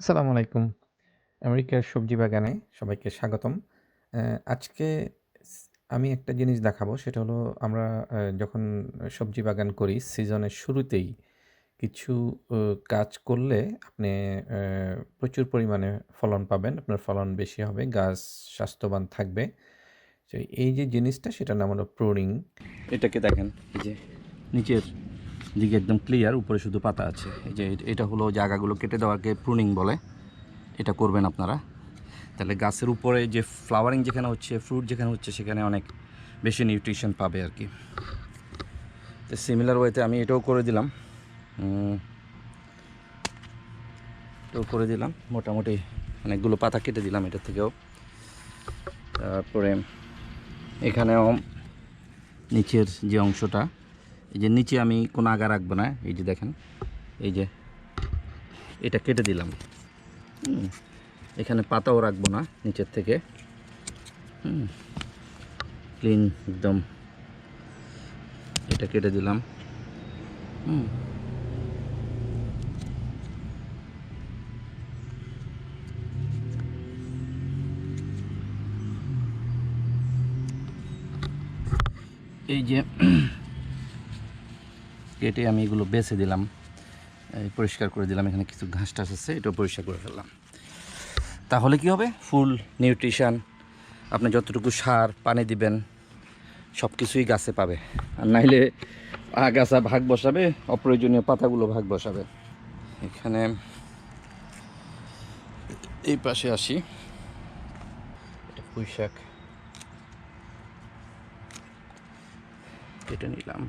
আসসালামু আলাইকুম। আমেরিকার সবজি বাগানে সবাইকে স্বাগতম। আজকে আমি একটা জিনিস দেখাবো সেটা হলো আমরা যখন সবজি বাগান করি সিজনের শুরুতেই কিছু কাজ করলে আপনি প্রচুর পরিমাণে ফলন পাবেন। আপনার ফলন বেশি হবে, গাছ স্বাস্থ্যবান থাকবে। এই যে জিনিসটা সেটার নাম হলো প্রুনিং। এটাকে দেখেন যে নিচের দিকে একদম ক্লিয়ার উপরে শুধু পাতা আছে। এই যে এটা হলো জায়গাগুলো কেটে দেওয়াকে প্রুনিং বলে। এটা করবেন আপনারা। তাহলে গাছের উপরে যে ফ্লাওয়ারিং যেখানে হচ্ছে ফ্রুট যেখানে হচ্ছে, সেখানে অনেক বেশি নিউট্রিশন পাবে আর কি। তো সিমিলার ওয়েতে আমি এটাও করে দিলাম। এটাও করে দিলাম। মোটামুটি অনেকগুলো পাতা কেটে দিলাম এটা থেকেও। তারপরে এখানেও নিচের যে অংশটা এই যে নিচে আমি কোনো আগা রাখব না, এই যে দেখেন, এই যে এটা কেটে দিলাম। এখানে পাতাও রাখব না নিচের থেকে। ক্লিন একদম এটা কেটে দিলাম। হুম, এই যে কেটে আমি এগুলো বেছে দিলাম। পরিষ্কার করে দিলাম, এখানে কিছু ঘাস টাস আছে, এটাও পরিষ্কার করে ফেললাম। তাহলে কি হবে? ফুল, নিউট্রিশন, আপনি যতটুকু সার, পানি দিবেন সব কিছুই গাছে পাবে। আর নাইলে আগাছা ভাগ বসাবে, অপ্রয়োজনীয় পাতাগুলো ভাগ বসাবে। এখানে এই পাশে আসি। এটা কেটে নিলাম।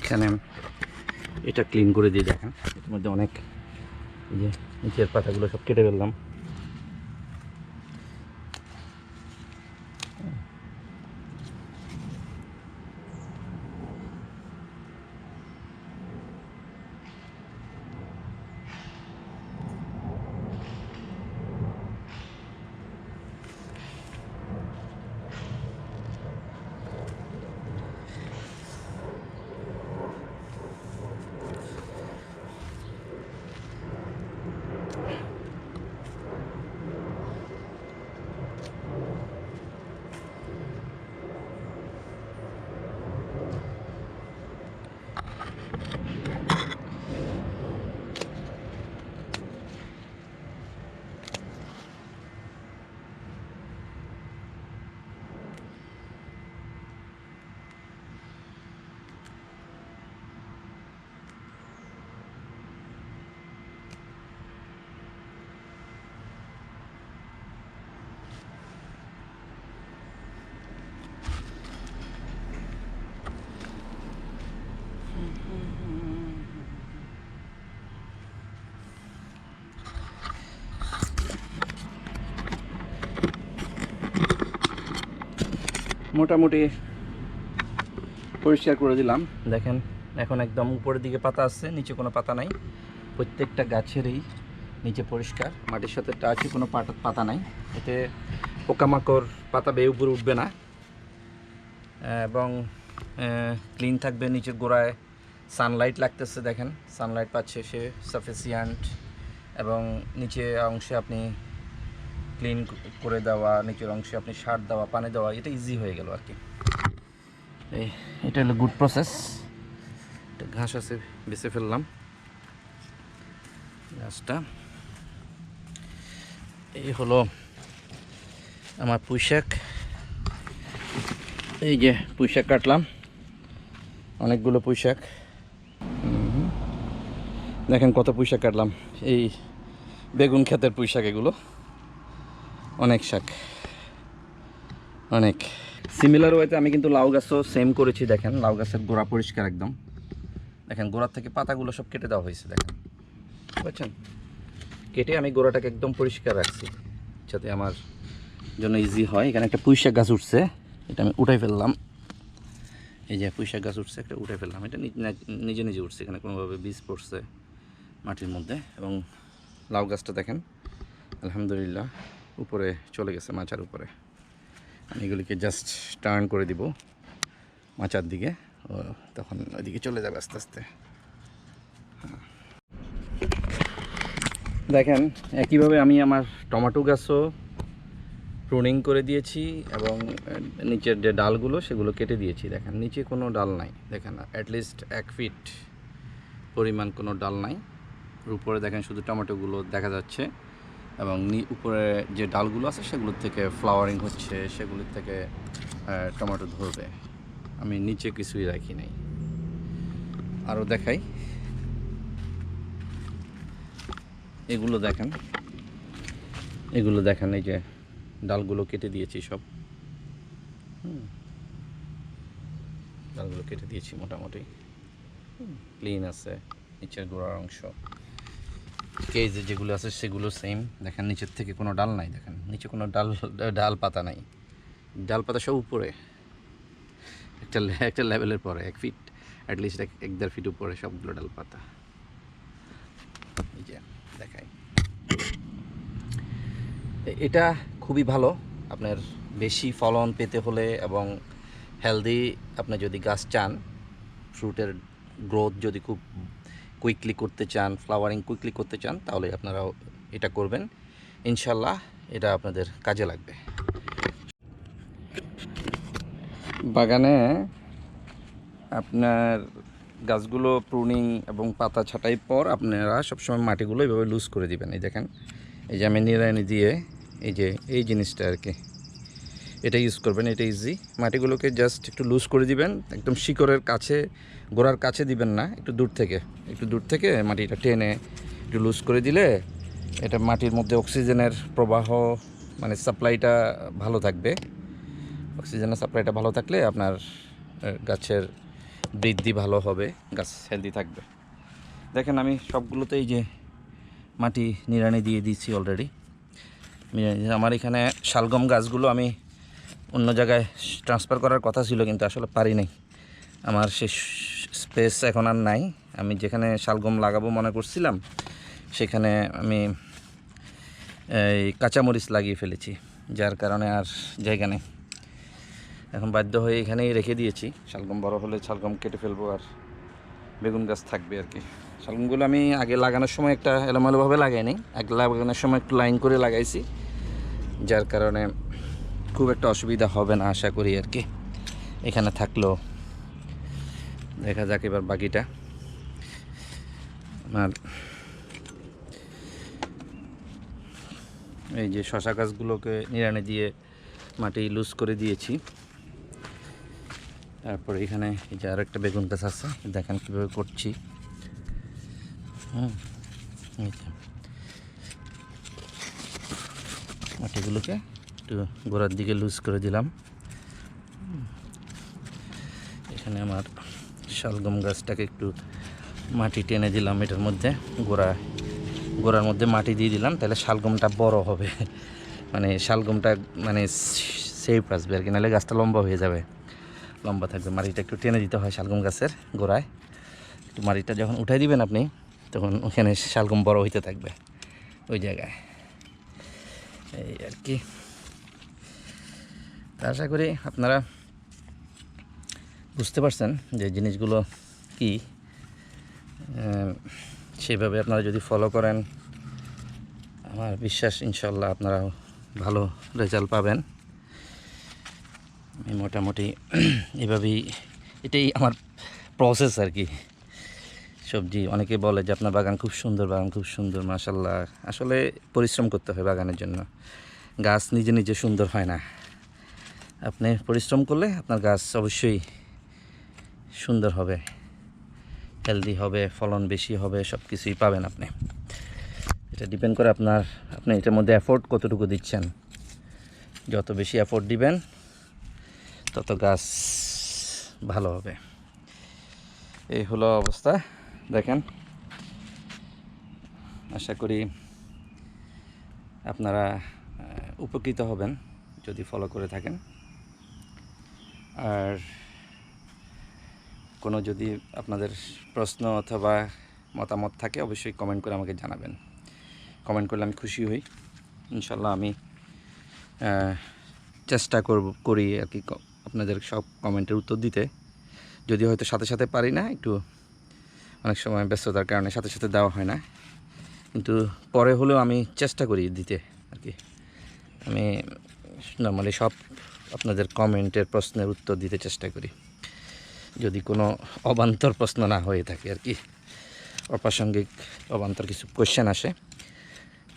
এখানে এটা ক্লিন করে দিয়ে দেখেন। এর মধ্যে অনেক এই যে নিচের পাতাগুলো সব কেটে ফেললাম। মোটামুটি পরিষ্কার করে দিলাম। দেখেন, এখন একদম উপরের দিকে পাতা আসছে নিচে কোনো পাতা নাই। প্রত্যেকটা গাছেরই নিচে পরিষ্কার, মাটির সাথে টাচে কোনো পাতা পাতা নাই। এতে পোকামাকড়, পাতা বেয়ে উপরে উঠবে না। এবং ক্লিন থাকবে নিচের গোড়ায়। সানলাইট লাগতেছে, দেখেন। সানলাইট পাচ্ছে সে সাফিসিয়ান্ট এবং নিচে অংশে আপনি ক্লিন করে দেওয়া, নিচের অংশে আপনি সার দেওয়া, পানি দেওয়া, এটা ইজি হয়ে গেল আর কি। এই, এটা হলো গুড প্রসেস এটা ঘাস আছে, বেছে ফেললাম। ঘাসটা। এই হলো আমার পুঁইশাক। এই যে পুঁইশাক কাটলাম। অনেকগুলো পুঁইশাক। হুম। দেখেন কত পুঁইশাক কাটলাম। এই বেগুন ক্ষেতের পুঁইশাক এগুলো। অনেক শাক। অনেক। সিমিলার ওয়েতে আমি কিন্তু লাউ গাছও সেম করেছি, দেখেন। লাউ গাছের গোড়া পরিষ্কার একদম। দেখেন, গোড়ার থেকে পাতাগুলো সব কেটে দেওয়া হয়েছে, দেখেন। বুঝছেন? কেটে আমি গোড়াটাকে একদম পরিষ্কার রাখছি, যাতে আমার জন্য ইজি হয়। এখানে একটা পুঁইশাক গাছ উঠছে, এটা আমি উঠাই ফেললাম। এই যে পুঁইশাক গাছ উঠছে, একটা উঠে ফেললাম। এটা নিজে নিজে উঠছে, এখানে কোনোভাবে বীজ পড়ছে মাটির মধ্যে। এবং লাউ গাছটা দেখেন, আলহামদুলিল্লাহ। উপরে চলে গেছে মাচার উপরে। আমি এগুলিকে জাস্ট টার্ন করে দিব মাচার দিকে। ও, তখন ওইদিকে চলে যাবে আস্তে আস্তে। হ্যাঁ। দেখেন, একইভাবে আমি আমার টমেটো গাছও প্রুনিং করে দিয়েছি এবং নিচের যে ডালগুলো সেগুলো কেটে দিয়েছি। দেখেন, নিচে কোনো ডাল নাই। দেখেন অ্যাটলিস্ট এক ফিট পরিমাণ কোনো ডাল নাই। উপরে দেখেন শুধু টমেটোগুলো দেখা যাচ্ছে। এবং নি- উপরে যে ডালগুলো আছে সেগুলোর থেকে ফ্লাওয়ারিং হচ্ছে, সেগুলোর থেকে টমেটো ধরবে। আমি নিচে কিছুই রাখি নাই। আরও দেখাই। এগুলো দেখেন। এগুলো দেখেন, এই যে ডালগুলো কেটে দিয়েছি সব। ডালগুলো কেটে দিয়েছি মোটামুটি। ক্লিন আছে, নিচের গোড়ার অংশ। কেজে যেগুলো আছে সেগুলো সেম দেখেন নিচের থেকে কোনো ডাল নাই, দেখেন। নিচে কোনো ডাল ডাল পাতা নাই। ডাল পাতা সব উপরে। একটা একটা লেভেলের পরে, এক ফিট অ্যাটলিস্ট এক এক দেড় ফিট উপরে সবগুলো ডাল পাতা। এই যে, দেখাই। এটা খুবই ভালো। আপনার বেশি ফলন পেতে হলে এবং হেলদি আপনি যদি গাছ চান ফ্রুটের গ্রোথ যদি খুব কুইকলি করতে চান ফ্লাওয়ারিং কুইকলি করতে চান, তাহলে আপনারা এটা করবেন। ইনশাল্লাহ এটা আপনাদের কাজে লাগবে। বাগানে আপনার গাছগুলো প্রুনিং এবং পাতা ছাঁটাই পর আপনারা সবসময় মাটিগুলো এভাবে লুজ করে দিবেন। এই দেখেন, এই যে আমি নিড়ানি দিয়ে এই যে, এই জিনিসটা আর কি। এটা ইউজ করবেন, এটা ইজি মাটিগুলোকে জাস্ট একটু লুজ করে দিবেন, একদম শিকড়ের কাছে, গোড়ার কাছে দিবেন না, একটু দূর থেকে। একটু দূর থেকে মাটিটা টেনে একটু লুজ করে দিলে এটা মাটির মধ্যে অক্সিজেনের প্রবাহ মানে সাপ্লাইটা ভালো থাকবে। অক্সিজেনের সাপ্লাইটা ভালো থাকলে আপনার গাছের বৃদ্ধি ভালো হবে, গাছ হেলদি থাকবে। দেখেন আমি সবগুলোতেই যে মাটি নিড়ানি দিয়ে দিয়েছি অলরেডি আমার এখানে শালগম গাছগুলো আমি অন্য জায়গায় ট্রান্সফার করার কথা ছিল কিন্তু আসলে পারি নাই। আমার সে স্পেস এখন আর নাই। আমি যেখানে শালগম লাগাবো মনে করছিলাম, সেখানে আমি এই কাঁচামরিচ লাগিয়ে ফেলেছি, যার কারণে আর জায়গা নেই। এখন বাধ্য হয়ে এখানেই রেখে দিয়েছি। শালগম বড় হলে শালগম কেটে ফেলব আর বেগুন গাছ থাকবে আর কি। শালগমগুলো আমি আগে লাগানোর সময় একটা এলোমেলোভাবে লাগাইনি, আগে লাগানোর সময় একটু লাইন করে লাগাইছি, যার কারণে খুব একটা অসুবিধা হবে না, আশা করি আর কি। এখানে থাকলেও দেখা যাক এবার বাকিটা। আর এই যে শশা গাছগুলোকে নিড়ানি দিয়ে মাটি লুজ করে দিয়েছি। তারপরে এখানে এই যে আরেকটা বেগুন গাছ আছে, দেখেন কীভাবে করছি। হুম মাটিগুলোকে একটু গোড়ার দিকে লুজ করে দিলাম। এখানে আমার শালগম গাছটাকে একটু মাটি টেনে দিলাম এটার মধ্যে। গোড়া, গোড়ার মধ্যে মাটি দিয়ে দিলাম, তাহলে শালগমটা বড় হবে। মানে শালগমটা মানে সেফ আসবে আর কি, নাহলে গাছটা লম্বা হয়ে যাবে। লম্বা থাকবে, মাটিটা একটু টেনে দিতে হয় শালগম গাছের গোড়ায়। একটু মাটিটা যখন উঠাই দিবেন আপনি, তখন ওখানে শালগম বড় হইতে থাকবে। ওই জায়গায়। এই আর কি। আশা করি আপনারা বুঝতে পারছেন যে জিনিসগুলো কি। সেভাবে আপনারা যদি ফলো করেন, আমার বিশ্বাস ইনশাল্লাহ আপনারা ভালো রেজাল্ট পাবেন। আমি মোটামুটি এভাবেই, এটাই আমার প্রসেস আর কি। সবজি, অনেকে বলে যে আপনার বাগান খুব সুন্দর, বাগান খুব সুন্দর মাশাল্লাহ আসলে পরিশ্রম করতে হয় বাগানের জন্য। গাছ নিজে নিজে সুন্দর হয় না। আপনি পরিশ্রম করলে আপনার গাছ অবশ্যই সুন্দর হবে হেলদি হবে, ফলন বেশি হবে সব কিছুই পাবেন আপনি। এটা ডিপেন্ড করে আপনার, আপনি এটার মধ্যে এফোর্ট কতটুকু দিচ্ছেন। যত বেশি এফোর্ট দিবেন, তত গাছ ভালো হবে। এই হলো অবস্থা, দেখেন। আশা করি আপনারা উপকৃত হবেন যদি ফলো করে থাকেন। আর কোনো যদি আপনাদের প্রশ্ন অথবা মতামত থাকে, অবশ্যই কমেন্ট করে আমাকে জানাবেন। কমেন্ট করলে আমি খুশি হই। ইনশাল্লাহ আমি চেষ্টা করব, করি আর কি আপনাদের সব কমেন্টের উত্তর দিতে। যদি হয়তো সাথে সাথে পারি না, একটু অনেক সময় ব্যস্ততার কারণে সাথে সাথে দেওয়া হয় না। কিন্তু পরে হলেও আমি চেষ্টা করি দিতে আর কি। আমি নর্মালি সব আপনাদের কমেন্টের প্রশ্নের উত্তর দিতে চেষ্টা করি। যদি কোনো অবান্তর প্রশ্ন না হয়ে থাকে আর কি, অপ্রাসঙ্গিক অবান্তর কিছু কোয়েশ্চেন আসে,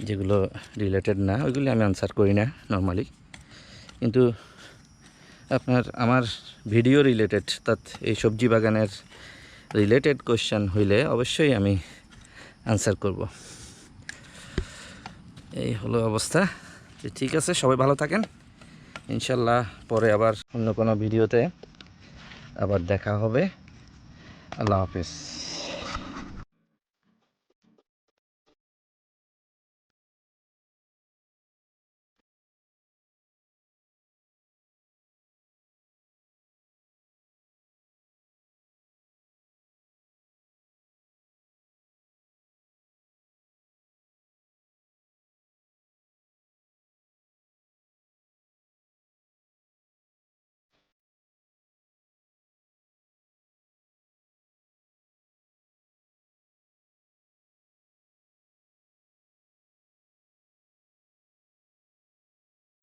যেগুলো রিলেটেড না, ওইগুলি আমি আনসার করি না নর্মালি কিন্তু আপনার, আমার ভিডিও রিলেটেড অর্থাৎ এই সবজি বাগানের রিলেটেড কোয়েশ্চেন হইলে অবশ্যই আমি আনসার করব। এই হলো অবস্থা। ঠিক আছে, সবাই ভালো থাকেন। ইনশাল্লাহ পরে আবার অন্য কোনো ভিডিওতে আবার দেখা হবে। আল্লাহ হাফেজ।